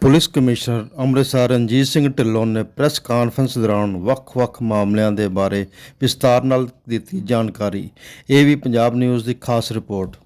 Police commissioner Amritsar Ranjit Singh Dhillon ਨੇ press conference ਦੌਰਾਨ ਵੱਖ-ਵੱਖ ਮਾਮਲਿਆਂ ਦੇ ਬਾਰੇ ਵਿਸਤਾਰ ਨਾਲ ਦਿੱਤੀ ਜਾਣਕਾਰੀ। ਇਹ ਵੀ ਪੰਜਾਬ ਨਿਊਜ਼ ਦੀ ਖਾਸ ਰਿਪੋਰਟ।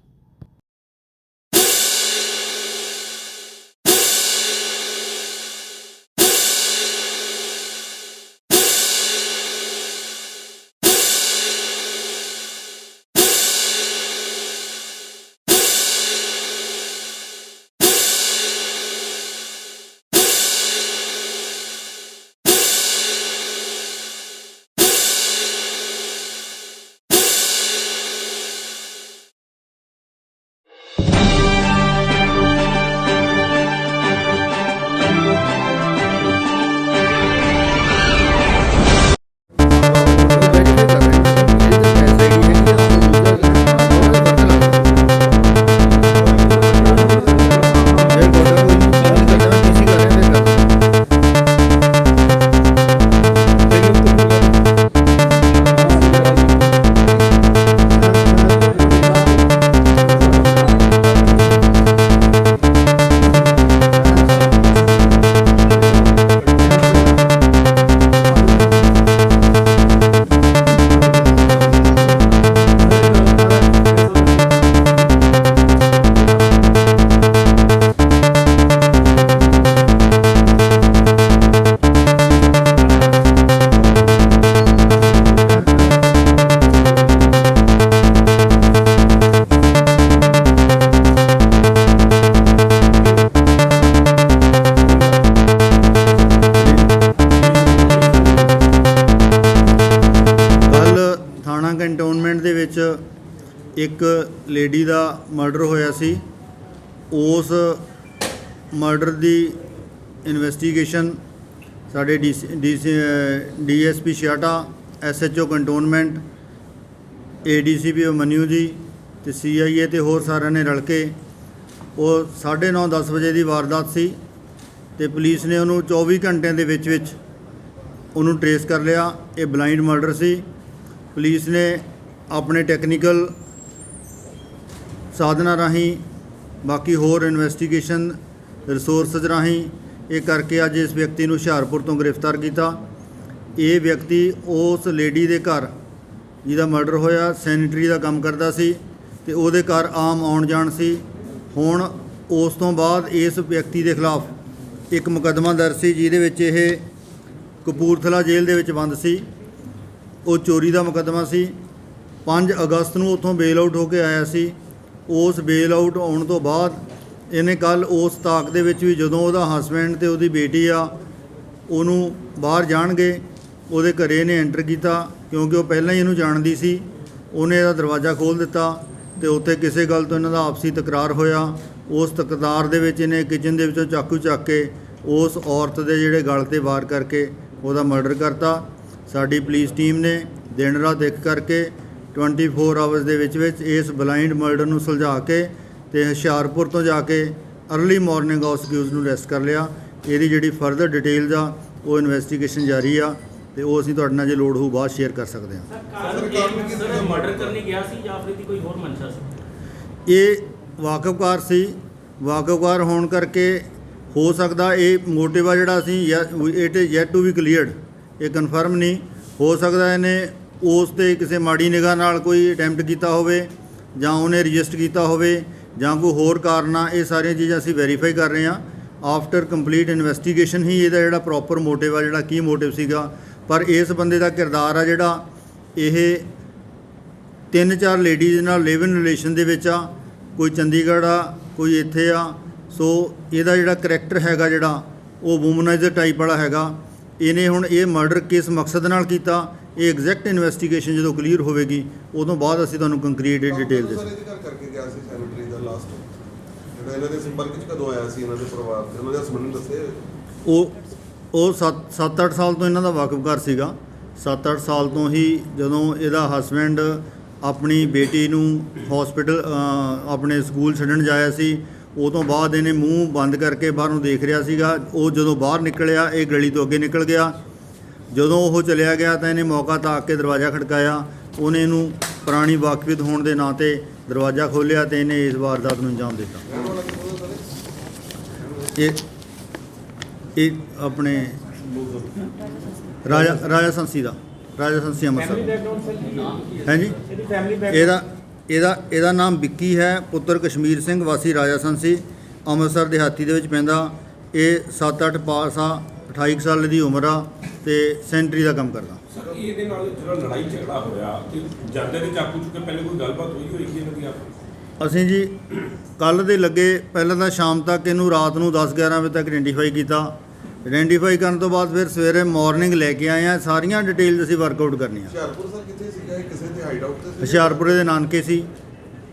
ਇੱਕ ਲੇਡੀ ਦਾ ਮਰਡਰ ਹੋਇਆ ਸੀ। ਉਸ ਮਰਡਰ ਦੀ ਇਨਵੈਸਟੀਗੇਸ਼ਨ ਸਾਡੇ DSP Chhiata SHO cantonment ADCP ਮਨਿਊ ji ਤੇ ਸੀਆਈਏ ਤੇ ਹੋਰ ਸਾਰਿਆਂ ਨੇ ਰਲ ਕੇ ਉਹ 9:30 10 ਵਜੇ ਦੀ ਵਾਰਦਾਤ ਸੀ ਤੇ ਪੁਲਿਸ ਨੇ ਉਹਨੂੰ 24 ਘੰਟਿਆਂ ਦੇ ਵਿੱਚ ਵਿੱਚ ਉਹਨੂੰ ਟਰੇਸ ਕਰ ਲਿਆ। ਇਹ ਬਲਾਈਂਡ ਮਰਡਰ ਸੀ। ਪੁਲਿਸ ਨੇ ਆਪਣੇ ਟੈਕਨੀਕਲ ਸਾਧਨਾਂ ਰਾਹੀਂ, ਬਾਕੀ ਹੋਰ ਇਨਵੈਸਟੀਗੇਸ਼ਨ ਰਿਸੋਰਸਸ ਰਾਹੀਂ, ਇਹ ਕਰਕੇ ਅੱਜ ਇਸ ਵਿਅਕਤੀ ਨੂੰ ਹੁਸ਼ਿਆਰਪੁਰ ਤੋਂ ਗ੍ਰਿਫਤਾਰ ਕੀਤਾ। ਇਹ ਵਿਅਕਤੀ ਉਸ ਲੇਡੀ ਦੇ ਘਰ ਜਿਹਦਾ ਮਰਡਰ ਹੋਇਆ ਸੈਨੀਟਰੀ ਦਾ ਕੰਮ ਕਰਦਾ ਸੀ ਤੇ ਉਹਦੇ ਘਰ ਆਮ ਆਉਣ ਜਾਣ ਸੀ। ਹੁਣ ਉਸ ਤੋਂ ਬਾਅਦ ਇਸ ਵਿਅਕਤੀ ਦੇ ਖਿਲਾਫ ਇੱਕ ਮੁਕੱਦਮਾ ਦਰਜ ਸੀ, ਜਿਹਦੇ ਵਿੱਚ ਇਹ ਕਪੂਰਥਲਾ ਜੇਲ੍ਹ ਦੇ ਵਿੱਚ ਬੰਦ ਸੀ। ਉਹ ਚੋਰੀ ਦਾ ਮੁਕੱਦਮਾ ਸੀ। 5 ਅਗਸਤ ਨੂੰ ਉੱਥੋਂ ਬੇਲ ਆਊਟ ਹੋ ਕੇ ਆਇਆ ਸੀ। ਉਸ ਬੇਲ ਆਊਟ ਆਉਣ ਤੋਂ ਬਾਅਦ ਇਹਨੇ ਕੱਲ ਉਸ ਤਾਕ ਦੇ ਵਿੱਚ ਵੀ ਜਦੋਂ ਉਹਦਾ ਹਸਬੈਂਡ ਤੇ ਉਹਦੀ ਬੇਟੀ ਆ, ਉਹਨੂੰ ਬਾਹਰ ਜਾਣਗੇ, ਉਹਦੇ ਘਰੇ ਇਹਨੇ ਐਂਟਰ ਕੀਤਾ, ਕਿਉਂਕਿ ਉਹ ਪਹਿਲਾਂ ਹੀ ਇਹਨੂੰ ਜਾਣਦੀ ਸੀ, ਉਹਨੇ ਇਹਦਾ ਦਰਵਾਜ਼ਾ ਖੋਲ੍ਹ ਦਿੱਤਾ ਤੇ ਉੱਥੇ ਕਿਸੇ ਗੱਲ ਤੋਂ ਇਹਨਾਂ ਦਾ ਆਪਸੀ ਤਕਰਾਰ ਹੋਇਆ। ਉਸ ਤਕਰਾਰ ਦੇ ਵਿੱਚ ਇਹਨੇ ਕਿਚਨ ਦੇ ਵਿੱਚੋਂ ਚਾਕੂ ਚੱਕ ਕੇ ਉਸ ਔਰਤ ਦੇ ਜਿਹੜੇ ਗਲ ਤੇ ਵਾਰ ਕਰਕੇ ਉਹਦਾ ਮਰਡਰ ਕਰਤਾ। ਸਾਡੀ ਪੁਲਿਸ ਟੀਮ ਨੇ ਦਿਨ ਰਾਤ ਇੱਕ ਕਰਕੇ 24 ਆਵਰਸ ਦੇ ਵਿੱਚ ਵਿੱਚ ਇਸ ਬਲਾਈਂਡ ਮਰਡਰ ਨੂੰ ਸੁਲਝਾ ਕੇ ਤੇ ਹੁਸ਼ਿਆਰਪੁਰ ਤੋਂ ਜਾ ਕੇ ਅਰਲੀ ਮਾਰਨਿੰਗ ਉਸ ਅਕਿਊਜ਼ ਨੂੰ ਅਰੈਸਟ ਕਰ ਲਿਆ। ਇਹਦੀ ਜਿਹੜੀ ਫਰਦਰ ਡਿਟੇਲਸ ਆ ਉਹ ਇਨਵੈਸਟੀਗੇਸ਼ਨ ਜਾਰੀ ਆ ਤੇ ਉਹ ਅਸੀਂ ਤੁਹਾਡੇ ਨਾਲ ਜੇ ਲੋੜ ਹੋਊ ਬਾਅਦ ਸ਼ੇਅਰ ਕਰ ਸਕਦੇ ਹਾਂ। ਸਰ ਮਰਡਰ ਕਰਨੇ ਗਿਆ ਸੀ ਜਾਂ ਫਿਰ ਇਹਦੀ ਕੋਈ ਹੋਰ ਮਨਸ਼ਾ ਸੀ? ਇਹ ਵਾਕਫਕਾਰ ਸੀ। ਵਾਕਫਕਾਰ ਹੋਣ ਕਰਕੇ ਹੋ ਸਕਦਾ ਇਹ ਮੋਟਿਵ ਆ ਜਿਹੜਾ ਅਸੀਂ it is yet to be cleared ਇਹ ਕਨਫਰਮ ਨਹੀਂ। ਹੋ ਸਕਦਾ ਇਹਨੇ ਉਸ ਤੇ ਕਿਸੇ ਮਾੜੀ ਨਿਗਾਹ ਨਾਲ ਕੋਈ ਅਟੈਂਪਟ ਕੀਤਾ ਹੋਵੇ ਜਾਂ ਉਹਨੇ ਰਜਿਸਟਰ ਕੀਤਾ ਹੋਵੇ ਜਾਂ ਕੋਈ ਹੋਰ ਕਾਰਨ ਆ, ਇਹ ਸਾਰੀਆਂ ਚੀਜ਼ਾਂ ਅਸੀਂ ਵੈਰੀਫਾਈ ਕਰ ਰਹੇ ਹਾਂ। ਆਫਟਰ ਕੰਪਲੀਟ ਇਨਵੈਸਟੀਗੇਸ਼ਨ ਹੀ ਇਹਦਾ ਜਿਹੜਾ ਪ੍ਰੋਪਰ ਮੋਟਿਵ ਆ, ਜਿਹੜਾ ਕੀ ਮੋਟਿਵ ਸੀਗਾ, ਪਰ ਇਸ ਬੰਦੇ ਦਾ ਕਿਰਦਾਰ ਆ ਜਿਹੜਾ ਇਹ ਤਿੰਨ ਚਾਰ ਲੇਡੀਜ਼ ਨਾਲ ਲਿਵ ਇਨ ਰਿਲੇਸ਼ਨ ਦੇ ਵਿੱਚ ਆ, ਕੋਈ ਚੰਡੀਗੜ੍ਹ ਆ, ਕੋਈ ਇੱਥੇ ਆ, ਸੋ ਇਹਦਾ ਜਿਹੜਾ ਕਰੈਕਟਰ ਹੈਗਾ ਜਿਹੜਾ, ਉਹ ਵੂਮਨਾਈਜ਼ਰ ਟਾਈਪ ਵਾਲਾ ਹੈਗਾ। ਇਹਨੇ ਹੁਣ ਇਹ ਮਰਡਰ ਕਿਸ ਮਕਸਦ ਨਾਲ ਕੀਤਾ ਇਹ ਐਗਜ਼ੈਕਟ ਇਨਵੈਸਟੀਗੇਸ਼ਨ ਜਦੋਂ ਕਲੀਅਰ ਹੋਵੇਗੀ ਉਦੋਂ ਬਾਅਦ ਅਸੀਂ ਤੁਹਾਨੂੰ ਕੰਕਰੀਟ ਡਿਟੇਲ ਦੇ ਸਾਰੇ ਦੇ ਘਰ ਕਰਕੇ ਗਿਆ ਸੀ ਸੈਨੇਟਰੀ ਦਾ ਲਾਸਟ ਜਿਹੜਾ ਇਹਨਾਂ ਦੇ ਸੰਪਰਕ ਚ ਕਦੋਂ ਆਇਆ ਸੀ ਇਹਨਾਂ ਦੇ ਪਰਿਵਾਰ ਦੇ ਉਹਨਾਂ ਦੇ ਹਸਬੰਦ ਦੱਸੇ ਉਹ ਉਹ 7 7-8 ਸਾਲ ਤੋਂ ਇਹਨਾਂ ਦਾ ਵਾਕਫਕਾਰ ਸੀਗਾ। 7-8 ਸਾਲ ਤੋਂ ਹੀ ਜਦੋਂ ਇਹਦਾ ਹਸਬੈਂਡ ਆਪਣੀ ਬੇਟੀ ਨੂੰ ਹਸਪੀਟਲ ਆਪਣੇ ਸਕੂਲ ਛੱਡਣ ਜਾਇਆ ਸੀ ਉਹ ਤੋਂ ਬਾਅਦ ਇਹਨੇ ਮੂੰਹ ਬੰਦ ਕਰਕੇ ਬਾਹਰ ਨੂੰ ਦੇਖ ਰਿਹਾ ਸੀਗਾ। ਉਹ ਜਦੋਂ ਬਾਹਰ ਨਿਕਲਿਆ ਇਹ ਗਲੀ ਤੋਂ ਅੱਗੇ ਨਿਕਲ ਗਿਆ। ਜਦੋਂ ਉਹ ਚਲਿਆ ਗਿਆ ਤਾਂ ਇਹਨੇ ਮੌਕਾ ਤਾਕ ਕੇ ਦਰਵਾਜ਼ਾ ਖੜਕਾਇਆ। ਉਹਨੇ ਇਹਨੂੰ ਪੁਰਾਣੀ ਵਾਕਫੀਅਤ ਹੋਣ ਦੇ ਨਾਂ ਤੇ ਦਰਵਾਜ਼ਾ ਖੋਲ੍ਹਿਆ ਤੇ ਇਹਨੇ ਇਸ ਵਾਰਦਾਤ ਨੂੰ ਅੰਜਾਮ ਦਿੱਤਾ। ਇਹ ਇਹ ਆਪਣੇ ਰਾਜਾ ਰਾਜਾ ਸੰਸੀ ਦਾ, ਰਾਜਾ ਸੰਸੀ ਅੰਮ੍ਰਿਤਸਰ ਬੈਕਗ੍ਰਾਉਂਡ ਇਹਦਾ ਇਹਦਾ ਇਹਦਾ ਨਾਮ ਵਿੱਕੀ ਹੈ, ਪੁੱਤਰ ਕਸ਼ਮੀਰ ਸਿੰਘ, ਵਾਸੀ ਰਾਜਾ ਸੰਸੀ, ਅੰਮ੍ਰਿਤਸਰ ਦਿਹਾਤੀ ਦੇ ਵਿੱਚ ਪੈਂਦਾ। ਇਹ 7-8 ਪਾਸ ਆ 28 ਕੁ ਸਾਲ ਦੀ ਉਮਰ ਆ। ਤੇ ਸੈਂਟਰੀ ਦਾ ਕੰਮ ਕਰਦਾ। ਸਰ ਇਹਦੇ ਨਾਲ ਜਿਹੜਾ ਲੜਾਈ ਝਗੜਾ ਹੋਇਆ ਤੇ ਜਾਂਦੇ ਦੇ ਚਾਕੂ ਚੁੱਕੇ ਪਹਿਲੇ ਕੋਈ ਗੱਲਬਾਤ ਹੋਈ ਹੋਈ ਕਿ ਇਹਨਾਂ ਦੀ ਆਪਸ ਅਸੀਂ ਜੀ ਕੱਲ ਦੇ ਲੱਗੇ ਪਹਿਲਾਂ ਤਾਂ ਸ਼ਾਮ ਤੱਕ ਇਹਨੂੰ ਰਾਤ ਨੂੰ 10-11 ਵਜੇ ਤੱਕ ਆਇਡੈਂਟੀਫਾਈ ਕੀਤਾ। ਆਇਡੈਂਟੀਫਾਈ ਕਰਨ ਤੋਂ ਬਾਅਦ ਫਿਰ ਸਵੇਰੇ ਮਾਰਨਿੰਗ ਲੈ ਕੇ ਆਏ ਆ ਸਾਰੀਆਂ ਡਿਟੇਲਸ ਅਸੀਂ ਵਰਕਆਊਟ ਕਰਨੀਆਂ। ਹੁਸ਼ਿਆਰਪੁਰ ਸਰ ਕਿੱਥੇ ਸੀਗਾ? ਇਹ ਕਿਸੇ ਦੇ ਹਾਈਡ ਆਊਟ ਤੇ ਸੀ ਹੁਸ਼ਿਆਰਪੁਰੇ ਦੇ ਨਾਨਕੇ ਸੀ।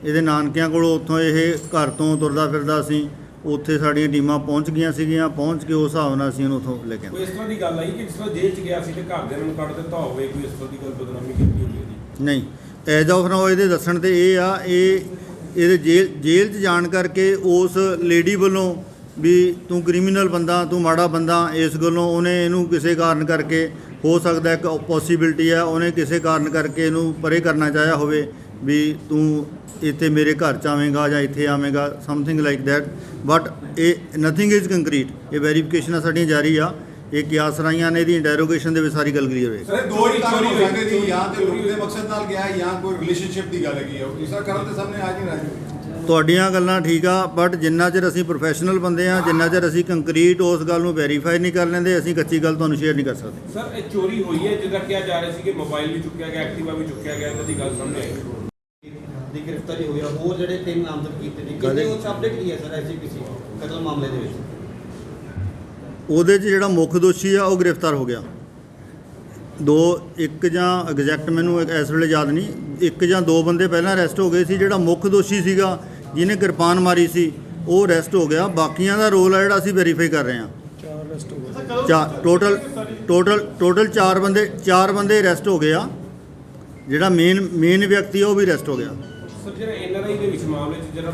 ਇਹਦੇ ਨਾਨਕਿਆਂ ਕੋਲੋਂ ਉੱਥੋਂ ਇਹ ਘਰ ਤੋਂ ਤੁਰਦਾ ਫਿਰਦਾ ਸੀ। ਉੱਥੇ ਸਾਡੀਆਂ ਟੀਮਾਂ ਪਹੁੰਚ ਗਈਆਂ ਸੀਗੀਆਂ ਪਹੁੰਚ ਕੇ ਉਸ ਹਿਸਾਬ ਨਾਲ ਅਸੀਂ ਇਹਨੂੰ ਉੱਥੋਂ ਲੈ ਕੇ ਆਏ। ਕੋਈ ਇਸ ਤਰ੍ਹਾਂ ਦੀ ਗੱਲ ਆਈ ਕਿ ਜਿਸ ਤਰ੍ਹਾਂ ਜੇਲ੍ਹ 'ਚ ਗਿਆ ਸੀ ਤੇ ਘਰ ਦੇ ਨੂੰ ਕੱਢ ਦਿੱਤਾ ਹੋਵੇ ਕੋਈ ਇਸ ਤਰ੍ਹਾਂ ਦੀ ਗੱਲ ਬਦਨਾਮੀ ਕੀਤੀ ਹੋਵੇ ਨਹੀਂ ਐਜ ਆਫ ਨਾਓ ਇਹਦੇ ਦੱਸਣ ਤੇ ਇਹ ਆ ਇਹ ਇਹਦੇ ਜੇਲ੍ਹ ਜੇਲ੍ਹ 'ਚ ਜਾਣ ਕਰਕੇ ਉਸ ਲੇਡੀ ਵੱਲੋਂ ਵੀ ਤੂੰ ਕ੍ਰਿਮੀਨਲ ਬੰਦਾ ਤੂੰ ਮਾੜਾ ਬੰਦਾ ਇਸ ਗੱਲੋਂ ਉਹਨੇ ਇਹਨੂੰ ਕਿਸੇ ਕਾਰਨ ਕਰਕੇ ਹੋ ਸਕਦਾ ਇੱਕ ਪੋਸੀਬਿਲਿਟੀ ਆ ਉਹਨੇ ਕਿਸੇ ਕਾਰਨ ਕਰਕੇ ਇਹਨੂੰ ਪਰੇ ਕਰਨਾ ਚਾਹਿਆ ਹੋਵੇ ਵੀ ਤੂੰ ਇੱਥੇ ਮੇਰੇ ਘਰ ਚ ਆਵੇਂਗਾ ਜਾਂ ਇੱਥੇ ਆਵੇਂਗਾ ਸਮਥਿੰਗ ਲਾਈਕ ਦੈਟ ਬਟ ਇਹ ਨਥਿੰਗ ਇਜ਼ ਕੰਕਰੀਟ ਇਹ ਵੈਰੀਫਿਕੇਸ਼ਨਾਂ ਸਾਡੀਆਂ ਜਾਰੀ ਆ। ਇਹ ਕਿਆਸ ਰਾਈਆਂ ਨੇ ਇਹਦੀ ਇੰਟਰੋਗੇਸ਼ਨ ਦੇ ਵਿੱਚ ਸਾਰੀ ਗੱਲ ਕਲੀਅਰ ਹੋਏਗੀ। ਸਰ ਦੋ ਹੀ ਚੋਰੀ ਹੋਈ। ਦੀ ਜਾਂ ਤੇ ਲੁੱਟ ਦੇ ਮਕਸਦ ਨਾਲ ਗਿਆ ਜਾਂ ਕੋਈ ਰਿਲੇਸ਼ਨਸ਼ਿਪ ਦੀ ਗੱਲ ਹੈਗੀ ਹੈ ਇਸ ਤਰ੍ਹਾਂ ਕਰਨ ਦੇ ਸਾਹਮਣੇ ਆ ਨਹੀਂ ਰਿਹਾ ਤੁਹਾਡੀਆਂ ਗੱਲਾਂ ਠੀਕ ਆ ਬਟ ਜਿੰਨਾ ਚਿਰ ਅਸੀਂ ਪ੍ਰੋਫੈਸ਼ਨਲ ਬੰਦੇ ਆ ਜਿੰਨਾ ਚਿਰ ਅਸੀਂ ਕੰਕਰੀਟ ਉਸ ਗੱਲ ਨੂੰ ਵੈਰੀਫਾਈ ਨਹੀਂ ਕਰ ਲੈਂਦੇ ਅਸੀਂ ਕੱਚੀ ਗੱਲ ਤੁਹਾਨੂੰ ਸ਼ੇਅਰ ਨਹੀਂ ਕਰ ਸਕਦੇ। ਸਰ ਇਹ ਚੋਰੀ ਹੋਈ ਹੈ ਜਿਹਦਾ ਕਿਹਾ ਜਾ ਰਿਹਾ ਸੀ ਕਿ ਮੋਬਾਈਲ ਵੀ ਚੁੱਕਿਆ ਗਿਆ ਐਕਟਿਵਾ ਵੀ ਚੁੱਕਿਆ ਗਿਆ ਇਹਨਾਂ ਦੀ ਗੱਲ ਸਾਹਮਣੇ ਆਈ। ਦੀ ਗ੍ਰਿਫਤਾਰੀ ਹੋਈ ਆ ਹੋਰ ਜਿਹੜੇ ਤਿੰਨ ਨਾਮਜ਼ਦ ਕੀਤੇ ਨੇ ਕਿੰਨੇ ਉਹ ਅਪਡੇਟ ਕੀ ਹੈ ਸਰ ਐਸਜੀਪੀਸੀ ਕਤਲ ਮਾਮਲੇ ਦੇ ਵਿੱਚ? ਉਹਦੇ 'ਚ ਜਿਹੜਾ ਮੁੱਖ ਦੋਸ਼ੀ ਆ ਉਹ ਗ੍ਰਿਫਤਾਰ ਹੋ ਗਿਆ। ਦੋ ਇੱਕ ਜਾਂ ਐਗਜ਼ੈਕਟ ਮੈਨੂੰ ਇੱਕ ਇਸ ਵੇਲੇ ਯਾਦ ਨਹੀਂ ਇੱਕ ਜਾਂ ਦੋ ਬੰਦੇ ਪਹਿਲਾਂ ਅਰੈਸਟ ਹੋ ਗਏ ਸੀ ਜਿਹੜਾ ਮੁੱਖ ਦੋਸ਼ੀ ਸੀਗਾ ਜਿਹਨੇ ਕਿਰਪਾਨ ਮਾਰੀ ਸੀ ਉਹ ਅਰੈਸਟ ਹੋ ਗਿਆ। ਬਾਕੀਆਂ ਦਾ ਰੋਲ ਆ ਜਿਹੜਾ ਅਸੀਂ ਵੈਰੀਫਾਈ ਕਰ ਰਹੇ ਹਾਂ। ਚਾਰ ਟੋਟਲ ਟੋਟਲ ਟੋਟਲ 4 ਬੰਦੇ 4 ਬੰਦੇ ਅਰੈਸਟ ਹੋ ਗਏ ਆ। ਜਿਹੜਾ ਮੇਨ ਮੇਨ ਵਿਅਕਤੀ ਆ ਉਹ ਵੀ ਅਰੈਸਟ ਹੋ ਗਿਆ। ਦੇ ਵਿੱਚ ਮਾਮਲੇ 'ਚ ਜਿਹੜਾ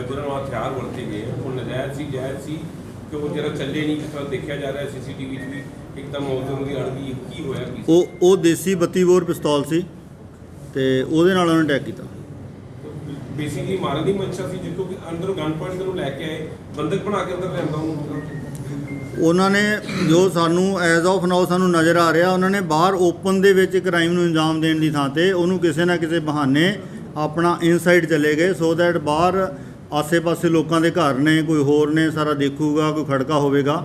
ਜਿਹੜਾ ਉਹ ਹਥਿਆਰ ਵਰਤੇ ਗਏ ਉਹ ਨਜਾਇਜ਼ ਸੀ ਜਾਇਜ਼ ਸੀ ਕਿ ਉਹ ਜਿਹੜਾ ਚੱਲੇ ਨਹੀਂ ਤਰ੍ਹਾਂ ਦੇਖਿਆ ਜਾ ਰਿਹਾ ਸੀਸੀਟੀਵੀ 'ਚ ਵੀ ਇੱਕਦਮ ਮੌਤ ਦੀ ਅੜ ਗਈ ਕੀ ਹੋਇਆ ਕੀ? ਉਹ ਉਹ ਦੇਸੀ 32 ਬੋਰ ਪਿਸਤੌਲ ਸੀ ਤੇ ਉਹਦੇ ਨਾਲ ਉਹਨੇ ਅਟੈਕ ਕੀਤਾ ਬੇਸਿਕਲੀ ਮਾਰਨ ਦੀ ਮਨਸ਼ਾ ਸੀ ਜਿੱਥੋਂ ਕਿ ਅੰਦਰ ਗਨ ਪੁਆਇੰਟ ਨੂੰ ਲੈ ਕੇ ਆਏ ਬੰਦਕ ਬਣਾ ਕੇ ਅੰਦਰ ਲਿਆਂਦਾ ਉਹਨੂੰ ਉਹਨਾਂ ਨੇ ਜੋ ਸਾਨੂੰ ਐਜ਼ ਆਫ ਨਾਓ ਸਾਨੂੰ ਨਜ਼ਰ ਆ ਰਿਹਾ ਉਹਨਾਂ ਨੇ ਬਾਹਰ ਓਪਨ ਦੇ ਵਿੱਚ ਕ੍ਰਾਈਮ ਨੂੰ ਅੰਜਾਮ ਦੇਣ ਦੀ ਥਾਂ ਤੇ ਉਹਨੂੰ ਕਿਸੇ ਨਾ ਕਿਸੇ ਬਹਾਨੇ ਆਪਣਾ ਇਨਸਾਈਡ ਚਲੇ ਗਏ ਸੋ ਦੈਟ ਬਾਹਰ ਆਸੇ-ਪਾਸੇ ਲੋਕਾਂ ਦੇ ਘਰ ਨੇ ਕੋਈ ਹੋਰ ਨੇ ਸਾਰਾ ਦੇਖੂਗਾ ਕੋਈ ਖੜਕਾ ਹੋਵੇਗਾ।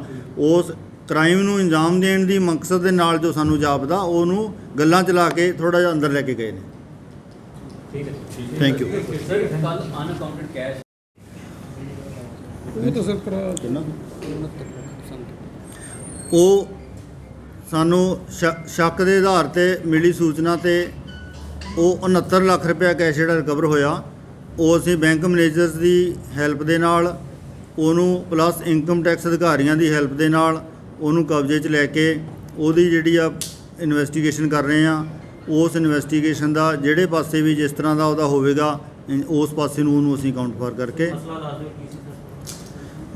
ਉਸ ਕ੍ਰਾਈਮ ਨੂੰ ਅੰਜਾਮ ਦੇਣ ਦੀ ਮਕਸਦ ਦੇ ਨਾਲ ਜੋ ਸਾਨੂੰ ਜਾਪਦਾ ਉਹਨੂੰ ਗੱਲਾਂ ਚਲਾ ਕੇ ਥੋੜਾ ਜਿਹਾ ਅੰਦਰ ਲੈ ਕੇ ਗਏ ਨੇ। ਠੀਕ ਹੈ ਥੈਂਕ ਯੂ ਸਰ ਕੱਲ ਅਨਅਕਾਊਂਟਡ ਕੈਸ਼ ਉਹ ਸਾਨੂੰ ਸ਼ੱਕ ਦੇ ਆਧਾਰ ਤੇ ਮਿਲੀ ਸੂਚਨਾ ਤੇ ਉਹ 69 ਲੱਖ ਰੁਪਏ ਕੈਸ਼ ਜਿਹੜਾ ਰਿਕਵਰ ਹੋਇਆ, ਉਹ ਅਸੀਂ ਬੈਂਕ ਮੈਨੇਜਰਸ ਦੀ ਹੈਲਪ ਦੇ ਨਾਲ, ਉਹਨੂੰ ਪਲੱਸ ਇਨਕਮ ਟੈਕਸ ਅਧਿਕਾਰੀਆਂ ਦੀ ਹੈਲਪ ਦੇ ਨਾਲ ਉਹਨੂੰ ਕਬਜ਼ੇ 'ਚ ਲੈ ਕੇ ਉਹਦੀ ਜਿਹੜੀ ਆ ਇਨਵੈਸਟੀਗੇਸ਼ਨ ਕਰ ਰਹੇ ਆ ਉਸ ਇਨਵੈਸਟੀਗੇਸ਼ਨ ਦਾ ਜਿਹੜੇ ਪਾਸੇ ਵੀ ਜਿਸ ਤਰ੍ਹਾਂ ਦਾ ਉਹਦਾ ਹੋਵੇਗਾ ਇਨ- ਉਸ ਪਾਸੇ ਨੂੰ ਉਹਨੂੰ ਅਸੀਂ ਕਾਊਂਟ ਫਾਰ ਕਰਕੇ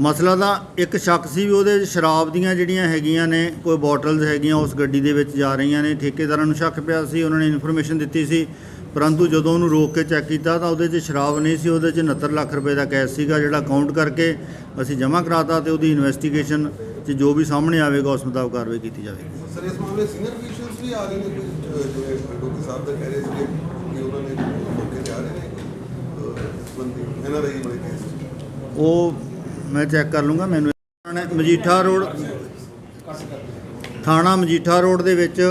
ਮਸਲਾ ਦਾ ਇੱਕ ਸ਼ੱਕ ਸੀ ਵੀ ਉਹਦੇ ਸ਼ਰਾਬ ਦੀਆਂ ਜਿਹੜੀਆਂ ਹੈਗੀਆਂ ਨੇ ਕੋਈ ਬੋਟਲਸ ਹੈਗੀਆਂ ਉਸ ਗੱਡੀ ਦੇ ਵਿੱਚ ਜਾ ਰਹੀਆਂ ਨੇ। ਠੇਕੇਦਾਰਾਂ ਨੂੰ ਸ਼ੱਕ ਪਿਆ ਸੀ ਉਹਨਾਂ ਨੇ ਇਨਫੋਰਮੇਸ਼ਨ ਦਿੱਤੀ ਸੀ। ਪਰੰਤੂ ਜਦੋਂ ਉਹਨੂੰ ਰੋਕ ਕੇ ਚੈੱਕ ਕੀਤਾ ਤਾਂ ਉਹਦੇ 'ਚ ਸ਼ਰਾਬ ਨਹੀਂ ਸੀ ਉਹਦੇ 'ਚ 69 ਲੱਖ ਰੁਪਏ ਦਾ ਕੈਸ਼ ਸੀਗਾ ਜਿਹੜਾ ਕਾਊਂਟ ਕਰਕੇ ਅਸੀਂ ਜਮ੍ਹਾਂ ਕਰਾਤਾ ਤੇ ਉਹਦੀ ਇਨਵੈਸਟੀਗੇਸ਼ਨ 'ਚ ਜੋ ਵੀ ਸਾਹਮਣੇ ਆਵੇਗਾ ਉਸ ਮੁਤਾਬਕ ਕਾਰਵਾਈ ਕੀਤੀ ਜਾਵੇਗੀ। ਸਰ ਇਸ ਮਾਮਲੇ ਸੀਨੀਅਰ ਅਫੀਸ਼ੀਅਲਸ ਵੀ ਆ ਰਹੇ ਨੇ ਜਿਵੇਂ ਡੋਕੀ ਸਾਹਿਬ ਦਾ ਕਹਿ ਰਹੇ ਸੀ ਕਿ ਉਹਨਾਂ ਨੇ ਮੌਕੇ ਤੇ ਆ ਰਹੇ ਨੇ ਬੰਦੀ ਕੇਸ। ਉਹ ਮੈਂ ਚੈੱਕ ਕਰ ਲੂੰਗਾ, ਮੈਨੂੰ ਮਜੀਠਾ ਰੋਡ, ਥਾਣਾ ਮਜੀਠਾ ਰੋਡ ਦੇ ਵਿੱਚ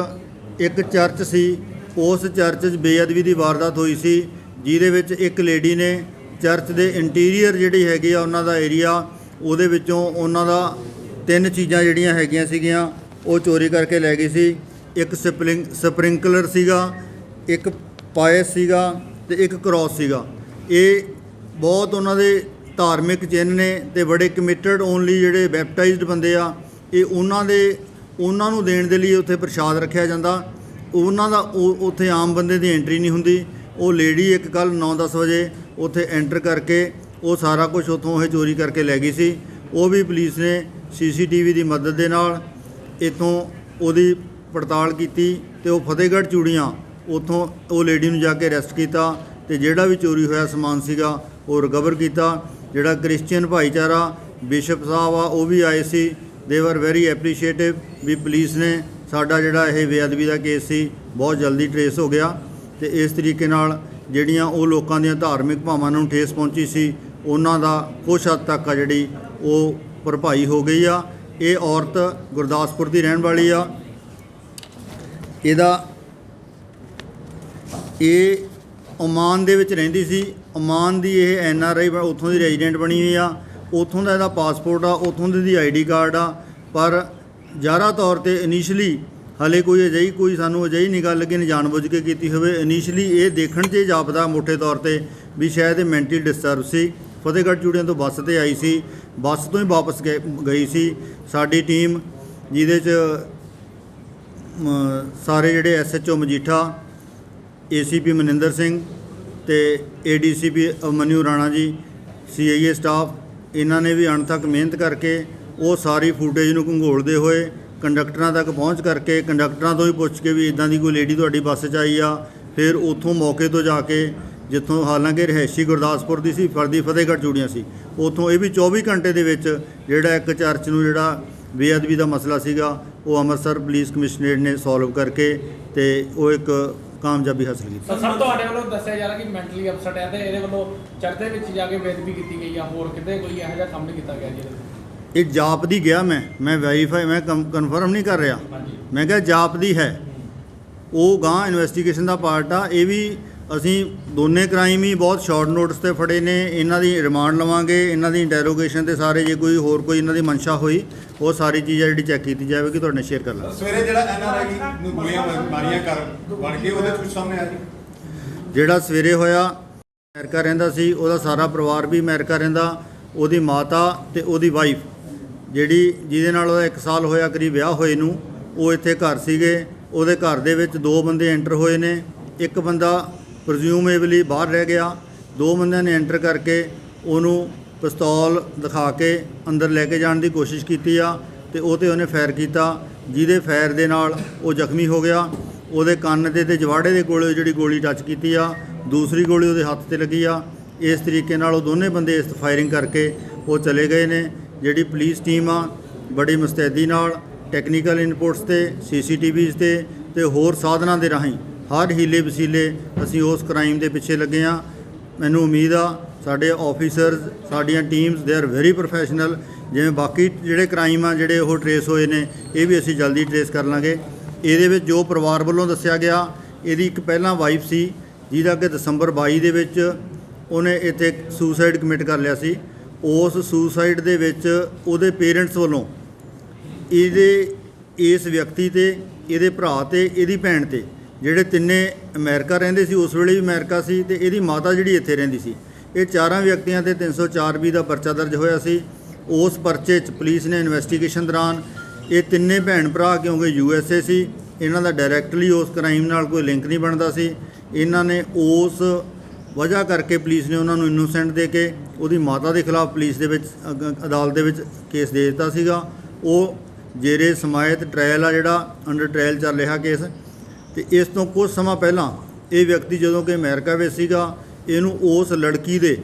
ਇੱਕ ਚਰਚ ਸੀ, ਉਸ ਚਰਚ 'ਚ ਬੇਅਦਬੀ ਦੀ ਵਾਰਦਾਤ ਹੋਈ ਸੀ, ਜਿਹਦੇ ਵਿੱਚ ਇੱਕ ਲੇਡੀ ਨੇ ਚਰਚ ਦੇ ਇੰਟੀਰੀਅਰ ਜਿਹੜੀ ਹੈਗੀ ਆ ਉਹਨਾਂ ਦਾ ਏਰੀਆ ਉਹਦੇ ਵਿੱਚੋਂ ਉਹਨਾਂ ਦਾ ਤਿੰਨ ਚੀਜ਼ਾਂ ਜਿਹੜੀਆਂ ਹੈਗੀਆਂ ਸੀਗੀਆਂ, ਉਹ ਚੋਰੀ ਕਰਕੇ ਲੈ ਗਈ ਸੀ। ਇੱਕ ਸਪਰਿੰਗ ਸਪ੍ਰਿੰਕਲਰ ਸੀਗਾ, ਇੱਕ ਪਾਇਸ ਸੀਗਾ ਤੇ ਇੱਕ ਕ੍ਰਾਸ ਸੀਗਾ। ਇਹ ਬਹੁਤ ਉਹਨਾਂ ਦੇ ਧਾਰਮਿਕ ਚਿੰਨ੍ਹ ਨੇ ਤੇ ਬੜੇ ਕਮਿਟਡ ਓਨਲੀ ਜਿਹੜੇ ਬੈਪਟਾਈਜ਼ਡ ਬੰਦੇ ਆ, ਇਹ ਉਹਨਾਂ ਦੇ, ਉਹਨਾਂ ਨੂੰ ਦੇਣ ਦੇ ਲਈ ਉੱਥੇ ਪ੍ਰਸ਼ਾਦ ਰੱਖਿਆ ਜਾਂਦਾ। ਉਹਨਾਂ ਦਾ ਉੱਥੇ ਆਮ ਬੰਦੇ ਦੀ ਐਂਟਰੀ ਨਹੀਂ ਹੁੰਦੀ। ਉਹ ਲੇਡੀ ਇੱਕ ਕੱਲ 9-10 ਵਜੇ ਉੱਥੇ ਐਂਟਰ ਕਰਕੇ ਉਹ ਸਾਰਾ ਕੁਝ ਉੱਥੋਂ ਇਹ ਚੋਰੀ ਕਰਕੇ ਲੈ ਗਈ ਸੀ। ਉਹ ਵੀ ਪੁਲਿਸ ਨੇ ਸੀਸੀਟੀਵੀ ਦੀ ਮਦਦ ਦੇ ਨਾਲ ਇੱਥੋਂ ਉਹਦੀ ਪੜਤਾਲ ਕੀਤੀ ਤੇ ਉਹ ਫਤਿਹਗੜ੍ਹ ਚੂੜੀਆਂ ਉੱਥੋਂ ਉਹ ਲੇਡੀ ਨੂੰ ਜਾ ਕੇ ਅਰੈਸਟ ਕੀਤਾ ਤੇ ਜਿਹੜਾ ਵੀ ਚੋਰੀ ਹੋਇਆ ਸਮਾਨ ਸੀਗਾ ਉਹ ਰਿਕਵਰ ਕੀਤਾ। ਜਿਹੜਾ ਕ੍ਰਿਸਚੀਅਨ ਭਾਈਚਾਰਾ ਬਿਸ਼ਪ ਸਾਹਿਬ ਆ, ਉਹ ਵੀ ਆਏ ਸੀ। ਦੇ ਵਰ ਵੈਰੀ ਐਪਰੀਸ਼ੀਏਟਿਵ ਵੀ ਪੁਲਿਸ ਨੇ ਸਾਡਾ ਜਿਹੜਾ ਇਹ ਬੇਅਦਬੀ ਦਾ ਕੇਸ ਸੀ, ਬਹੁਤ ਜਲਦੀ ਟਰੇਸ ਹੋ ਗਿਆ ਤੇ ਇਸ ਤਰੀਕੇ ਨਾਲ ਜਿਹੜੀਆਂ ਉਹ ਲੋਕਾਂ ਦੀਆਂ ਧਾਰਮਿਕ ਭਾਵਾਂ ਨੂੰ ਠੇਸ ਪਹੁੰਚੀ ਸੀ, ਉਹਨਾਂ ਦਾ ਕੁਛ ਹੱਦ ਤੱਕ ਆ ਜਿਹੜੀ ਉਹ ਭਰਪਾਈ ਹੋ ਗਈ ਆ। ਇਹ ਔਰਤ ਗੁਰਦਾਸਪੁਰ ਦੀ ਰਹਿਣ ਵਾਲੀ ਆ। ਇਹਦਾ ਇਹ ਓਮਾਨ ਦੇ ਵਿੱਚ ਰਹਿੰਦੀ ਸੀ। ਓਮਾਨ ਦੀ ਇਹ ਐਨ ਆਰ ਆਈ ਉੱਥੋਂ ਦੀ ਰੈਜ਼ੀਡੈਂਟ ਬਣੀ ਹੋਈ ਆ। ਉੱਥੋਂ ਦਾ ਇਹਦਾ ਪਾਸਪੋਰਟ ਆ, ਉੱਥੋਂ ਦੀ ਦੀ ਆਈਡੀ ਕਾਰਡ ਆ। ਪਰ ਜ਼ਿਆਦਾ ਤੌਰ ਤੇ ਇਨੀਸ਼ੀਅਲੀ ਹਲੇ ਕੋਈ ਅਜਿਹੀ, ਕੋਈ ਸਾਨੂੰ ਅਜਿਹੀ ਨਹੀਂ ਗੱਲ ਲੱਗੀ ਨੇ ਜਾਣਬੁੱਝ ਕੇ ਕੀਤੀ ਹੋਵੇ। ਇਨੀਸ਼ੀਅਲੀ ਇਹ ਦੇਖਣ 'ਚ ਜਾਪਦਾ ਮੋٹے ਤੌਰ ਤੇ ਵੀ ਸ਼ਾਇਦ ਇਹ ਮੈਂਟਲੀ ਡਿਸਟਰਬ ਸੀ। ਫਤਿਹਗੜ੍ਹ ਚੂੜੀਆਂ ਤੋਂ ਬੱਸ ਤੇ ਆਈ ਸੀ। ਬੱਸ ਤੋਂ ਹੀ ਵਾਪਸ ਗਏ- ਗਈ ਸੀ। ਸਾਡੀ ਟੀਮ, ਜਿਹਦੇ 'ਚ ਸਾਰੇ ਜਿਹੜੇ ਐਸਐਚਓ ਮਜੀਠਾ ਏਸੀਪੀ ਮਨਿੰਦਰ ਸਿੰਘ ਤੇ ADCP ਅਮਨਿਊ Rana ji, CIA staff, ਇਹਨਾਂ ਨੇ ਵੀ ਅਣਥੱਕ ਮਿਹਨਤ ਕਰਕੇ ਉਹ ਸਾਰੀ ਫੁਟੇਜ ਨੂੰ ਘੰਗੋਲਦੇ ਹੋਏ ਕੰਡਕਟਰਾਂ ਤੱਕ ਪਹੁੰਚ ਕਰਕੇ ਕੰਡਕਟਰਾਂ ਤੋਂ ਵੀ ਪੁੱਛ ਕੇ ਵੀ ਇਦਾਂ ਦੀ ਕੋਈ ਲੇਡੀ ਤੁਹਾਡੀ ਬੱਸ 'ਚ ਆਈ ਆ, ਫਿਰ ਉੱਥੋਂ ਮੌਕੇ ਤੋਂ ਜਾ ਕੇ ਜਿੱਥੋਂ ਹਾਲਾਂਕਿ ਰਿਹਾਇਸ਼ੀ ਗੁਰਦਾਸਪੁਰ ਦੀ ਸੀ ਫਰਦੀ ਫਤਿਹਗੜ੍ਹ ਚੂੜੀਆਂ ਸੀ, ਉੱਥੋਂ ਇਹ ਵੀ 24 ਘੰਟੇ ਦੇ ਵਿੱਚ ਜਿਹੜਾ ਇੱਕ ਚਰਚ ਨੂੰ ਜਿਹੜਾ ਬੇਅਦਬੀ ਦਾ ਮਸਲਾ ਸੀਗਾ, ਉਹ ਅੰਮ੍ਰਿਤਸਰ ਪੁਲਿਸ ਕਮਿਸ਼ਨਰੇਟ ਨੇ ਸੋਲਵ ਕਰਕੇ ਤੇ ਉਹ ਇੱਕ ਕਾਮਯਾਬੀ ਹਾਸਲ ਕੀਤੀ। ਸਰ ਤੁਹਾਡੇ ਵੱਲੋਂ ਦੱਸਿਆ ਜਾ ਰਿਹਾ ਕਿ ਮੈਂਟਲੀ ਅਪਸੈਟ ਹੈ ਤੇ ਇਹਦੇ ਵੱਲੋਂ ਚਰਚ ਦੇ ਵਿੱਚ ਜਾ ਕੇ ਬੇਦਬੀ ਕੀਤੀ ਗਈ ਆ ਹੋਰ ਕਿਤੇ ਕੋਈ ਇਹੋ ਜਿਹਾ ਕੰਮ ਨਹੀਂ ਕੀਤਾ ਗਿਆ ਜਿਹਦੇ ਇਹ ਜਾਪਦੀ ਗਿਆ ਮੈਂ ਮੈਂ ਵੈਰੀਫਾਈ ਮੈਂ ਕਨਫਰਮ ਨਹੀਂ ਕਰ ਰਿਹਾ। ਮੈਂ ਕਿਹਾ ਜਾਪਦੀ ਹੈ। ਉਹ ਗਾਂ ਇਨਵੈਸਟੀਗੇਸ਼ਨ ਦਾ ਪਾਰਟ ਆ ਇਹ ਵੀ ਅਸੀਂ ਦੋਨੇ ਕ੍ਰਾਈਮ ਹੀ ਬਹੁਤ ਸ਼ਾਰਟ ਨੋਟਿਸ ਤੇ ਫੜੇ ਨੇ ਇਹਨਾਂ ਦੀ ਰਿਮਾਂਡ ਲਵਾਂਗੇ ਇਹਨਾਂ ਦੀ ਇੰਟਰੋਗੇਸ਼ਨ ਤੇ ਸਾਰੇ ਜੇ ਕੋਈ ਹੋਰ ਕੋਈ ਇਹਨਾਂ ਦੀ ਮਨਸ਼ਾ ਹੋਈ ਉਹ ਸਾਰੀ ਚੀਜ਼ ਆ ਜਿਹੜੀ ਚੈੱਕ ਕੀਤੀ ਜਾਵੇਗੀ ਤੁਹਾਡੇ ਨਾਲ ਸ਼ੇਅਰ ਕਰ ਲਾਂਗੇ। ਸਵੇਰੇ ਜਿਹੜਾ ਐਨਆਰਆਈ ਨੂੰ ਗੋਲੀਆਂ ਮਾਰੀਆਂ ਕਰ ਬਣ ਕੇ ਉਹਦੇ ਕੁਝ ਸਾਹਮਣੇ ਆ ਜੀ ਜਿਹੜਾ ਸਵੇਰੇ ਹੋਇਆ ਅਮਰੀਕਾ ਰਹਿੰਦਾ ਸੀ ਉਹਦਾ ਸਾਰਾ ਪਰਿਵਾਰ ਵੀ ਅਮਰੀਕਾ ਰਹਿੰਦਾ ਉਹਦੀ ਮਾਤਾ ਤੇ ਉਹਦੀ ਵਾਈਫ ਜਿਹੜੀ ਜਿਹਦੇ ਨਾਲ ਉਹਦਾ 1 ਸਾਲ ਹੋਇਆ ਕਰੀਬ ਵਿਆਹ ਹੋਏ ਨੂੰ ਉਹ ਇੱਥੇ ਘਰ ਸੀਗੇ ਉਹਦੇ ਘਰ ਦੇ ਵਿੱਚ ਦੋ ਬੰਦੇ ਐਂਟਰ ਹੋਏ ਨੇ ਇੱਕ ਬੰਦਾ ਪ੍ਰਜ਼ਿਊਮੇਬਲੀ ਬਾਹਰ ਰਹਿ ਗਿਆ। ਦੋ ਬੰਦਿਆਂ ਨੇ ਐਂਟਰ ਕਰਕੇ ਉਹਨੂੰ ਪਿਸਤੌਲ ਦਿਖਾ ਕੇ ਅੰਦਰ ਲੈ ਕੇ ਜਾਣ ਦੀ ਕੋਸ਼ਿਸ਼ ਕੀਤੀ ਆ ਤੇ ਉਹ ਤੇ ਉਹਨੇ ਫਾਇਰ ਕੀਤਾ, ਜਿਹਦੇ ਫਾਇਰ ਦੇ ਨਾਲ ਉਹ ਜ਼ਖਮੀ ਹੋ ਗਿਆ। ਉਹਦੇ ਕੰਨ ਤੇ ਤੇ ਜਵਾੜੇ ਦੇ ਕੋਲੇ ਜਿਹੜੀ ਗੋਲੀ ਟੱਚ ਕੀਤੀ ਆ, ਦੂਸਰੀ ਗੋਲੀ ਉਹਦੇ ਹੱਥ ਤੇ ਲੱਗੀ ਆ। ਇਸ ਤਰੀਕੇ ਨਾਲ ਉਹ ਦੋਨੇ ਬੰਦੇ ਇਸ ਫਾਇਰਿੰਗ ਕਰਕੇ ਉਹ ਚਲੇ ਗਏ ਨੇ। ਜਿਹੜੀ ਪੁਲਿਸ ਟੀਮ ਆ, ਬੜੀ ਮੁਸਤੈਦੀ ਨਾਲ ਟੈਕਨੀਕਲ ਇਨਪੁਟਸ ਤੇ ਸੀਸੀਟੀਵੀਜ਼ ਤੇ ਤੇ ਹੋਰ ਸਾਧਨਾਂ ਦੇ ਰਾਹੀਂ ਹਰ ਹੀਲੇ ਵਸੀਲੇ ਅਸੀਂ ਉਸ ਕ੍ਰਾਈਮ ਦੇ ਪਿੱਛੇ ਲੱਗੇ ਆ ਮੈਨੂੰ ਉਮੀਦ ਆ, ਸਾਡੇ ਆਫੀਸਰਸ ਸਾਡੀਆਂ teams they are very professional ਜਿਵੇਂ ਬਾਕੀ ਜਿਹੜੇ ਕ੍ਰਾਈਮ ਆ, ਜਿਹੜੇ ਉਹ ਟਰੇਸ ਹੋਏ ਨੇ, ਇਹ ਵੀ ਅਸੀਂ ਜਲਦੀ ਟਰੇਸ ਕਰ ਲਾਂਗੇ। ਇਹਦੇ ਵਿੱਚ ਜੋ ਪਰਿਵਾਰ ਵੱਲੋਂ ਦੱਸਿਆ ਗਿਆ, ਇਹਦੀ ਇੱਕ ਪਹਿਲਾਂ ਵਾਈਫ ਸੀ, ਜਿਹਦਾ ਕਿ ਦਸੰਬਰ 22 ਦੇ ਵਿੱਚ ਉਹਨੇ ਇੱਥੇ ਸੁਸਾਈਡ ਕਮਿਟ ਕਰ ਲਿਆ ਸੀ। ਉਸ ਸੁਸਾਈਡ ਦੇ ਵਿੱਚ ਉਹਦੇ ਪੇਰੈਂਟਸ ਵੱਲੋਂ ਇਹਦੇ, ਇਸ ਵਿਅਕਤੀ ਤੇ, ਇਹਦੇ ਭਰਾ ਤੇ, ਇਹਦੀ ਭੈਣ ਤੇ ਜਿਹੜੇ ਤਿੰਨੇ ਅਮਰੀਕਾ ਰਹਿੰਦੇ ਸੀ, ਉਸ ਵੇਲੇ ਵੀ ਅਮਰੀਕਾ ਸੀ ਤੇ ਇਹਦੀ ਮਾਤਾ ਜਿਹੜੀ ਇੱਥੇ ਰਹਿੰਦੀ ਸੀ। ਇਹ ਚਾਰਾਂ ਵਿਅਕਤੀਆਂ ਤੇ 304 ਬੀ ਦਾ ਪਰਚਾ ਦਰਜ ਹੋਇਆ ਸੀ। ਉਸ ਪਰਚੇ 'ਚ ਪੁਲਿਸ ਨੇ ਇਨਵੈਸਟੀਗੇਸ਼ਨ ਦੌਰਾਨ ਇਹ ਤਿੰਨੇ ਭੈਣ ਭਰਾ ਕਿਉਂਕਿ ਯੂ ਐਸ ਏ ਸੀ, ਇਹਨਾਂ ਦਾ ਡਾਇਰੈਕਟਲੀ ਉਸ ਕ੍ਰਾਈਮ ਨਾਲ ਕੋਈ ਲਿੰਕ ਨਹੀਂ ਬਣਦਾ ਸੀ। ਇਹਨਾਂ ਨੇ ਉਸ ਵਜ੍ਹਾ ਕਰਕੇ ਪੁਲਿਸ ਨੇ ਉਹਨਾਂ ਨੂੰ ਇਨੋਸੈਂਟ ਦੇ ਕੇ ਉਹਦੀ ਮਾਤਾ ਦੇ ਖਿਲਾਫ ਪੁਲਿਸ ਦੇ ਵਿੱਚ ਅਦਾਲਤ ਦੇ ਵਿੱਚ ਕੇਸ ਦੇ ਦਿੱਤਾ ਸੀਗਾ। ਉਹ ਜੇਰੇ ਸਮਾਇਤ ਟ੍ਰਾਇਲ ਆ ਜਿਹੜਾ ਅੰਡਰ ਟ੍ਰਾਇਲ ਚੱਲ ਰਿਹਾ ਕੇਸ ਤੇ ਇਸ ਤੋਂ ਕੁਝ ਸਮਾਂ ਪਹਿਲਾਂ ਇਹ ਵਿਅਕਤੀ ਜਦੋਂ ਕਿ ਅਮਰੀਕਾ ਵਿੱਚ ਸੀਗਾ, ਇਹਨੂੰ ਉਸ ਲੜਕੀ ਦੇ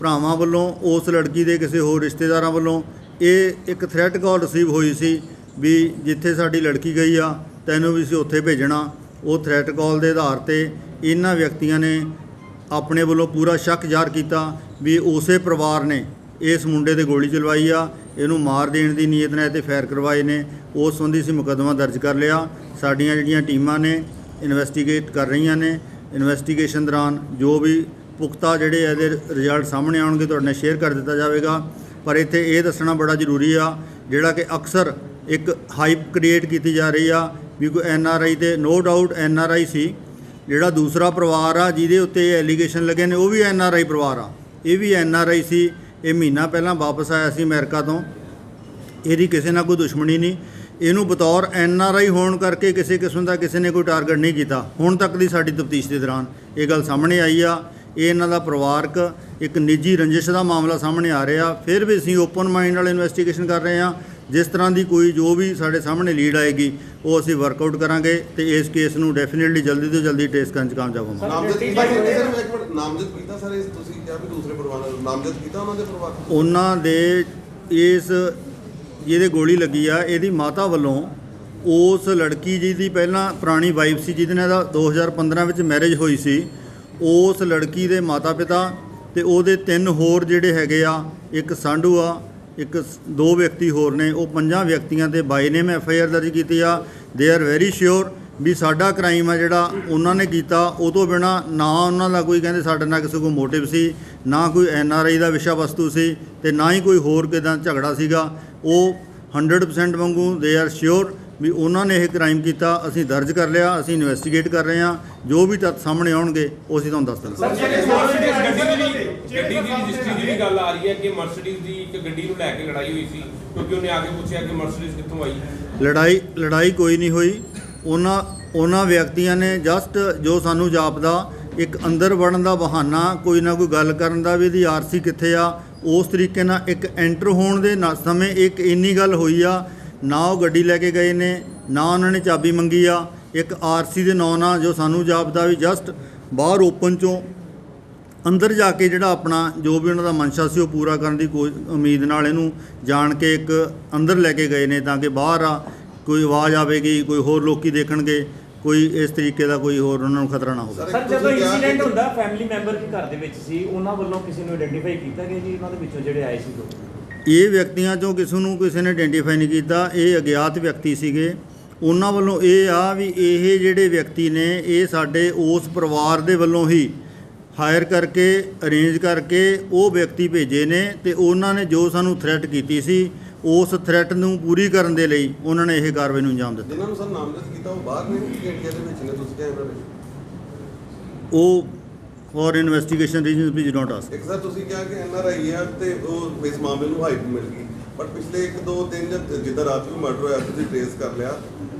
ਭਰਾਵਾਂ ਵੱਲੋਂ, ਉਸ ਲੜਕੀ ਦੇ ਕਿਸੇ ਹੋਰ ਰਿਸ਼ਤੇਦਾਰਾਂ ਵੱਲੋਂ ਇਹ ਇੱਕ ਥ੍ਰੈਟ ਕਾਲ ਰਿਸੀਵ ਹੋਈ ਸੀ ਵੀ ਜਿੱਥੇ ਸਾਡੀ ਲੜਕੀ ਗਈ ਆ, ਤੈਨੂੰ ਵੀ ਅਸੀਂ ਉੱਥੇ ਭੇਜਣਾ। ਉਹ ਥ੍ਰੈਟ ਕਾਲ ਦੇ ਆਧਾਰ ਤੇ ਇਹਨਾਂ ਵਿਅਕਤੀਆਂ ਨੇ ਆਪਣੇ ਵੱਲੋਂ ਪੂਰਾ ਸ਼ੱਕ ਜ਼ਾਹਰ ਕੀਤਾ ਵੀ ਉਸੇ ਪਰਿਵਾਰ ਨੇ ਇਸ ਮੁੰਡੇ ਤੇ ਗੋਲੀ ਚਲਵਾਈ ਆ, ਇਹਨੂੰ ਮਾਰ ਦੇਣ ਦੀ ਨੀਅਤ ਨਾਲ ਤੇ ਫੈਰ ਕਰਵਾਏ ਨੇ। ਉਸ ਸੰਬੰਧੀ ਅਸੀਂ ਮੁਕੱਦਮਾ ਦਰਜ ਕਰ ਲਿਆ। ਸਾਡੀਆਂ ਜਿਹੜੀਆਂ ਟੀਮਾਂ ਨੇ ਇਨਵੈਸਟੀਗੇਟ ਕਰ ਰਹੀਆਂ ਨੇ ਇਨਵੈਸਟੀਗੇਸ਼ਨ ਦੌਰਾਨ ਜੋ ਵੀ ਪੁਖਤਾ ਜਿਹੜੇ ਇਹਦੇ ਰਿਜ਼ਲਟ ਸਾਹਮਣੇ ਆਉਣਗੇ ਤੁਹਾਡੇ ਨਾਲ ਸ਼ੇਅਰ ਕਰ ਦਿੱਤਾ ਜਾਵੇਗਾ। ਪਰ ਇੱਥੇ ਇਹ ਦੱਸਣਾ ਬੜਾ ਜ਼ਰੂਰੀ ਆ, ਜਿਹੜਾ ਕਿ ਅਕਸਰ ਇੱਕ ਹਾਈਪ ਕ੍ਰੀਏਟ ਕੀਤੀ ਜਾ ਰਹੀ ਆ, ਵੀ ਕੋਈ ਐਨ ਆਰ ਆਈ ਤੇ no doubt N R I ਸੀ, ਜਿਹੜਾ ਦੂਸਰਾ ਪਰਿਵਾਰ ਆ ਜਿਹਦੇ ਉੱਤੇ ਐਲੀਗੇਸ਼ਨ ਲੱਗੇ ਨੇ, ਉਹ ਵੀ ਐਨ ਆਰ ਆਈ ਪਰਿਵਾਰ ਆ। ਇਹ ਵੀ ਐਨ ਆਰ ਆਈ ਸੀ, ਇਹ ਮਹੀਨਾ ਪਹਿਲਾਂ ਵਾਪਸ ਆਇਆ ਸੀ ਅਮਰੀਕਾ ਤੋਂ। ਇਹਦੀ ਕਿਸੇ ਨਾਲ ਕੋਈ ਦੁਸ਼ਮਣੀ ਨਹੀਂ। ਇਹਨੂੰ ਬਤੌਰ ਐਨ ਆਰ ਆਈ ਹੋਣ ਕਰਕੇ ਕਿਸੇ ਕਿਸਮ ਦਾ ਕਿਸੇ ਨੇ ਕੋਈ ਟਾਰਗੇਟ ਨਹੀਂ ਕੀਤਾ। ਹੁਣ ਤੱਕ ਦੀ ਸਾਡੀ ਤਫਤੀਸ਼ ਦੇ ਦੌਰਾਨ ਇਹ ਗੱਲ ਸਾਹਮਣੇ ਆਈ ਆ। ਇਹ ਇਹਨਾਂ ਦਾ ਪਰਿਵਾਰਕ ਇੱਕ ਨਿੱਜੀ ਰੰਜਿਸ਼ ਦਾ ਮਾਮਲਾ ਸਾਹਮਣੇ ਆ ਰਿਹਾ। ਫਿਰ ਵੀ ਅਸੀਂ ਓਪਨ ਮਾਈਂਡ ਨਾਲ ਇਨਵੈਸਟੀਗੇਸ਼ਨ ਕਰ ਰਹੇ ਹਾਂ। ਜਿਸ ਤਰ੍ਹਾਂ ਦੀ ਕੋਈ ਜੋ ਵੀ ਸਾਡੇ ਸਾਹਮਣੇ ਲੀਡ ਆਏਗੀ ਉਹ ਅਸੀਂ ਵਰਕਆਊਟ ਕਰਾਂਗੇ ਤੇ ਇਸ ਕੇਸ ਨੂੰ ਡੈਫੀਨਿਟਲੀ ਜਲਦੀ ਤੋਂ ਜਲਦੀ ਟ੍ਰੇਸ ਕਰਨ 'ਚ ਕਾਮਯਾਬ ਹੋਵਾਂਗੇ। ਨਾਮਜ਼ਦ ਕੀਤਾ ਸਰ ਸਰ? ਇੱਕ ਮਿੰਟ ਨਾਮਜ਼ਦ ਕੀਤਾ ਸਰ ਇਸ ਤੁਸੀਂ ਕਿਹਾ ਵੀ ਦੂਸਰੇ ਪਰਿਵਾਰ ਨਾਲ। ਨਾਮਜ਼ਦ ਕੀਤਾ ਉਹਨਾਂ ਦੇ ਪਰਿਵਾਰ ਉਹਨਾਂ ਦੇ ਇਸ ਜਿਹਦੇ ਗੋਲੀ ਲੱਗੀ ਆ, ਇਹਦੀ ਮਾਤਾ ਵੱਲੋਂ ਉਸ ਲੜਕੀ ਜੀ ਦੀ ਪਹਿਲਾਂ ਪੁਰਾਣੀ ਵਾਈਫ ਸੀ, ਜਿਹਦੇ ਨਾਲ ਇਹਦਾ 2015 ਵਿੱਚ ਮੈਰਿਜ ਹੋਈ ਸੀ, ਉਸ ਲੜਕੀ ਦੇ ਮਾਤਾ-ਪਿਤਾ ਤੇ ਉਹਦੇ ਤਿੰਨ ਹੋਰ ਜਿਹੜੇ ਹੈਗੇ ਆ, ਇੱਕ ਸਾਂਢੂ ਆ, ਇੱਕ ਦੋ ਵਿਅਕਤੀ ਹੋਰ ਨੇ, ਉਹ ਪੰਜਾਂ ਵਿਅਕਤੀਆਂ ਤੇ ਬਾਈ ਨੇ ਮੈਂ ਐਫ ਆਈ ਆਰ ਦਰਜ ਕੀਤੀ ਆ। ਦੇ ਆਰ ਵੈਰੀ ਸ਼ੋਰ ਵੀ ਸਾਡਾ ਕ੍ਰਾਈਮ ਆ ਜਿਹੜਾ ਉਹਨਾਂ ਨੇ ਕੀਤਾ, ਉਹ ਤੋਂ ਬਿਨਾ ਨਾ ਉਹਨਾਂ ਦਾ ਕੋਈ ਕਹਿੰਦੇ ਸਾਡੇ ਨਾਲ ਕਿਸੇ ਕੋ ਮੋਟਿਵ ਸੀ, ਨਾ ਕੋਈ ਐਨ ਆਰ ਆਈ ਦਾ ਵਿਸ਼ਾ ਵਸਤੂ ਸੀ ਤੇ ਨਾ ਹੀ ਕੋਈ ਹੋਰ ਕਿਦਾਂ ਝਗੜਾ ਸੀਗਾ। ਉਹ 100% ਵਾਂਗੂ ਦੇ ਆਰ ਸ਼ੋਰ ਵੀ ਉਹਨਾਂ ਨੇ ਇਹ ਕ੍ਰਾਈਮ ਕੀਤਾ ਅਸੀਂ ਦਰਜ ਕਰ ਲਿਆ ਅਸੀਂ ਇਨਵੈਸਟੀਗੇਟ ਕਰ ਰਹੇ ਹਾਂ ਜੋ ਵੀ ਤੱਥ ਸਾਹਮਣੇ ਆਉਣਗੇ ਉਹ ਅਸੀਂ ਤੁਹਾਨੂੰ ਦੱਸ ਦਾਂਗੇ। ਮਰਸੀਡੀਜ਼ ਗੱਡੀ ਦੀ ਵੀ- ਗੱਡੀ ਦੀ ਰਜਿਸਟਰੀ ਦੀ ਵੀ ਗੱਲ ਆ ਰਹੀ ਹੈ ਕਿ ਮਰਸੀਡੀਜ਼ ਦੀ ਇੱਕ ਗੱਡੀ ਨੂੰ ਲੈ ਕੇ ਲੜਾਈ ਹੋਈ ਸੀ ਕਿਉਂਕਿ ਉਹਨੇ ਆ ਕੇ ਪੁੱਛਿਆ ਕਿ ਮਰਸੀਡੀਜ਼ ਕਿੱਥੋਂ ਆਈ। ਲੜਾਈ ਲੜਾਈ ਕੋਈ ਨਹੀਂ ਹੋਈ। ਉਹਨਾਂ ਉਹਨਾਂ ਵਿਅਕਤੀਆਂ ਨੇ ਜਸਟ ਜੋ ਸਾਨੂੰ ਜਾਪਦਾ ਇੱਕ ਅੰਦਰ ਵੜਨ ਦਾ ਬਹਾਨਾ ਕੋਈ ਨਾ ਕੋਈ ਗੱਲ ਕਰਨ ਦਾ ਵੀ ਇਹਦੀ ਆਰਸੀ ਕਿੱਥੇ ਆ ਉਸ ਤਰੀਕੇ ਨਾਲ ਇੱਕ ਐਂਟਰ ਹੋਣ ਦੇ ਨਾ ਸਮੇਂ ਇੱਕ ਇੰਨੀ ਗੱਲ ਹੋਈ ਆ, ਨਾ ਉਹ ਗੱਡੀ ਲੈ ਕੇ ਗਏ ਨੇ, ਨਾ ਉਹਨਾਂ ਨੇ ਚਾਬੀ ਮੰਗੀ ਆ, ਇੱਕ ਆਰਸੀ ਦੇ ਨਾਂ ਨਾਲ ਜੋ ਸਾਨੂੰ ਜਾਪਦਾ ਵੀ ਜਸਟ ਬਾਹਰ ਓਪਨ ਚੋਂ ਅੰਦਰ ਜਾ ਕੇ ਜਿਹੜਾ ਆਪਣਾ ਜੋ ਵੀ ਉਹਨਾਂ ਦਾ ਮਨਸ਼ਾ ਸੀ ਉਹ ਪੂਰਾ ਕਰਨ ਦੀ ਕੋਈ ਉਮੀਦ ਨਾਲ ਇਹਨੂੰ ਜਾਣ ਕੇ ਇੱਕ ਅੰਦਰ ਲੈ ਕੇ ਗਏ ਨੇ ਤਾਂ ਕਿ ਬਾਹਰ ਆ, ਕੋਈ ਆਵਾਜ਼ ਆਵੇਗੀ, ਕੋਈ ਹੋਰ ਲੋਕੀ ਦੇਖਣਗੇ। ਕੋਈ ਇਸ ਤਰੀਕੇ ਦਾ ਕੋਈ ਹੋਰ ਉਹਨਾਂ ਨੂੰ ਖਤਰਾ ਨਾ ਹੋਵੇ। ਸਰ ਜਦੋਂ ਇਨਸੀਡੈਂਟ ਹੁੰਦਾ ਫੈਮਿਲੀ ਮੈਂਬਰ ਵੀ ਘਰ ਦੇ ਵਿੱਚ ਸੀ ਉਹਨਾਂ ਵੱਲੋਂ ਕਿਸੇ ਨੂੰ ਆਇਡੈਂਟੀਫਾਈ ਕੀਤਾ ਗਿਆ ਜੀ? ਉਹਨਾਂ ਦੇ ਵਿੱਚੋਂ ਜਿਹੜੇ ਆਏ ਸੀ ਲੋਕ? ਇਹ ਵਿਅਕਤੀਆਂ ਚੋਂ ਕਿਸੇ ਨੂੰ ਕਿਸੇ ਨੇ ਆਇਡੈਂਟੀਫਾਈ ਨਹੀਂ ਕੀਤਾ। ਇਹ ਅਗਿਆਤ ਵਿਅਕਤੀ ਸੀਗੇ। ਉਹਨਾਂ ਵੱਲੋਂ ਇਹ ਆ ਵੀ ਇਹ ਜਿਹੜੇ ਵਿਅਕਤੀ ਨੇ ਇਹ ਸਾਡੇ ਉਸ ਪਰਿਵਾਰ ਦੇ ਵੱਲੋਂ ਹੀ ਹਾਇਰ ਕਰਕੇ ਅਰੇਂਜ ਕਰਕੇ ਉਹ ਵਿਅਕਤੀ ਭੇਜੇ ਨੇ ਤੇ ਉਹਨਾਂ ਨੇ ਜੋ ਸਾਨੂੰ ਥ੍ਰੈਟ ਕੀਤੀ ਸੀ ਉਸ ਥ੍ਰੈਟ ਨੂੰ ਪੂਰੀ ਕਰਨ ਦੇ ਲਈ ਉਹਨਾਂ ਨੇ ਇਹ ਕਾਰਵਾਈ ਨੂੰ ਅੰਜਾਮ ਦਿੱਤਾ। ਜਿਨ੍ਹਾਂ ਨੂੰ ਸਰ ਨਾਮਜ਼ਦ ਕੀਤਾ ਉਹ ਬਾਹਰ ਨੇ ਕਿ ਇੰਡੀਆ ਦੇ ਵਿੱਚ ਨੇ? ਤੁਸੀਂ ਕਿਹਾ ਇਹਨਾਂ ਵਿੱਚ? ਉਹ for investigation reasons please don't ask ਇੱਕ ਸਰ ਤੁਸੀਂ ਕਿਹਾ ਕਿ ਐਨ ਆਰ ਆਈ ਆ ਤੇ ਉਹ ਇਸ ਮਾਮਲੇ ਨੂੰ ਹਾਈਪ ਮਿਲ ਗਈ। ਬਟ ਪਿਛਲੇ 1 2 ਦਿਨ ਜਦ ਜਿੱਦਾਂ ਰਾਤ ਨੂੰ ਮਰਡਰ ਹੋਇਆ ਤੁਸੀਂ ਟ੍ਰੇਸ ਕਰ ਲਿਆ।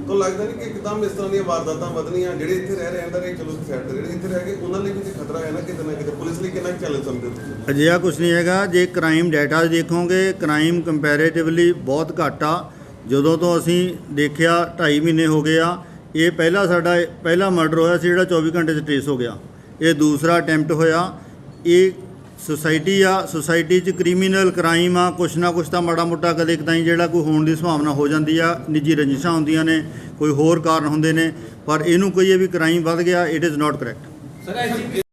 ਤਾਂ ਲੱਗਦਾ ਨਹੀਂ ਕਿ ਇੱਕਦਮ ਇਸ ਤਰ੍ਹਾਂ ਦੀਆਂ ਵਾਰਦਾਤਾਂ ਵਧਣੀਆਂ, ਜਿਹੜੇ ਇੱਥੇ ਰਹਿ ਰਹੇ ਅੰਦਰ ਇਹ ਚਲੋ ਸਾਈਡ ਜਿਹੜੇ ਇੱਥੇ ਰਹਿ ਗਏ ਉਹਨਾਂ ਲਈ ਵੀ ਖਤਰਾ ਹੈ ਨਾ ਕਿਤੇ ਨਾ ਕਿਤੇ? ਪੁਲਿਸ ਲਈ ਕਿੰਨਾ ਚੈਲੰਜ ਸਮਝਦੇ ਹੋ ਅਜਿਹਾ ਕੁਝ ਨਹੀਂ ਹੈਗਾ। ਜੇ ਕ੍ਰਾਈਮ ਡਾਟਾ ਦੇਖੋਗੇ ਕ੍ਰਾਈਮ ਕੰਪੈਰੀਟਿਵਲੀ ਬਹੁਤ ਘੱਟ ਆ। ਜਦੋਂ ਤੋਂ ਅਸੀਂ ਦੇਖਿਆ 2.5 ਮਹੀਨੇ ਹੋ ਗਏ ਆ, ਇਹ ਪਹਿਲਾ ਸਾਡਾ, ਪਹਿਲਾ ਮਰਡਰ ਹੋਇਆ ਸੀ ਜਿਹੜਾ 24 ਘੰਟੇ 'ਚ ਟ੍ਰੇਸ ਹੋ ਗਿਆ। ਇਹ ਦੂਸਰਾ ਅਟੈਂਪਟ ਹੋਇਆ। ਇਹ ਸੁਸਾਇਟੀ ਆ, ਸੁਸਾਇਟੀ 'ਚ ਕ੍ਰਿਮੀਨਲ ਕ੍ਰਾਈਮ ਆ, ਕੁਛ ਨਾ ਕੁਛ ਤਾਂ ਮਾੜਾ ਮੋਟਾ ਕਦੇ ਕਦਾਈ ਜਿਹੜਾ ਕੋਈ ਹੋਣ ਦੀ ਸੰਭਾਵਨਾ ਹੋ ਜਾਂਦੀ ਆ, ਨਿੱਜੀ ਰੰਜਿਸ਼ਾਂ ਹੁੰਦੀਆਂ ਨੇ, ਕੋਈ ਹੋਰ ਕਾਰਨ ਹੁੰਦੇ ਨੇ, ਪਰ ਇਹਨੂੰ ਕਹੀਏ ਵੀ ਕ੍ਰਾਈਮ ਵੱਧ ਗਿਆ it is not correct sir